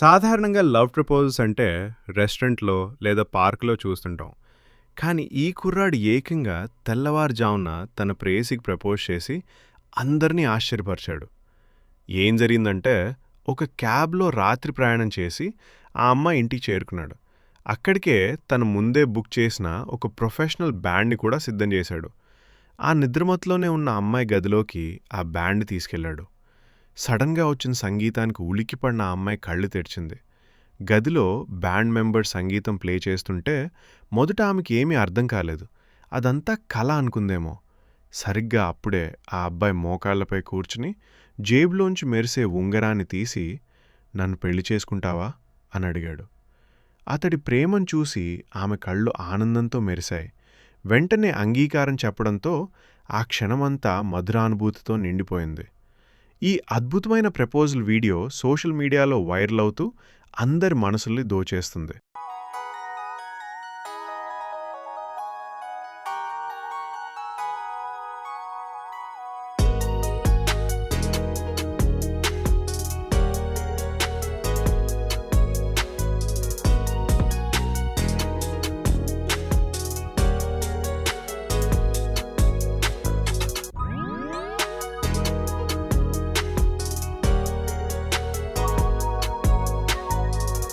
సాధారణంగా love proposals అంటే రెస్టారెంట్లో లేదా పార్కులో చూస్తుంటాం. కానీ ఈ కుర్రాడు ఏకంగా తెల్లవారుజామున తన ప్రేయసికి ప్రపోజ్ చేసి అందరినీ ఆశ్చర్యపరిచాడు. ఏం జరిగిందంటే ఒక క్యాబ్లో రాత్రి ప్రయాణం చేసి ఆ అమ్మాయి ఇంటికి చేరుకున్నాడు. అక్కడికే తను ముందే బుక్ చేసిన ఒక ప్రొఫెషనల్ బ్యాండ్ని కూడా సిద్ధం చేశాడు. ఆ నిద్రమత్తులోనే ఉన్న అమ్మాయి గదిలోకి ఆ బ్యాండ్ తీసుకెళ్ళాడు. సడన్గా వచ్చిన సంగీతానికి ఉలిక్కిపడిన ఆ అమ్మాయి కళ్ళు తెరిచింది. గదిలో బ్యాండ్ మెంబర్ సంగీతం ప్లే చేస్తుంటే మొదట ఆమెకి ఏమీ అర్థం కాలేదు. అదంతా కళ అనుకుందేమో. సరిగ్గా అప్పుడే ఆ అబ్బాయి మోకాళ్ళపై కూర్చుని జేబులోంచి మెరిసే ఉంగరాన్ని తీసి నన్ను పెళ్ళి చేసుకుంటావా? అని అడిగాడు. అతడి ప్రేమను చూసి ఆమె కళ్ళు ఆనందంతో మెరిశాయి. వెంటనే అంగీకారం చెప్పడంతో ఆ క్షణమంతా మధురానుభూతితో నిండిపోయింది. ఈ అద్భుతమైన ప్రపోజల్ వీడియో సోషల్ మీడియాలో వైరల్ అవుతూ అందరి మనసుల్ని దోచేస్తుంది.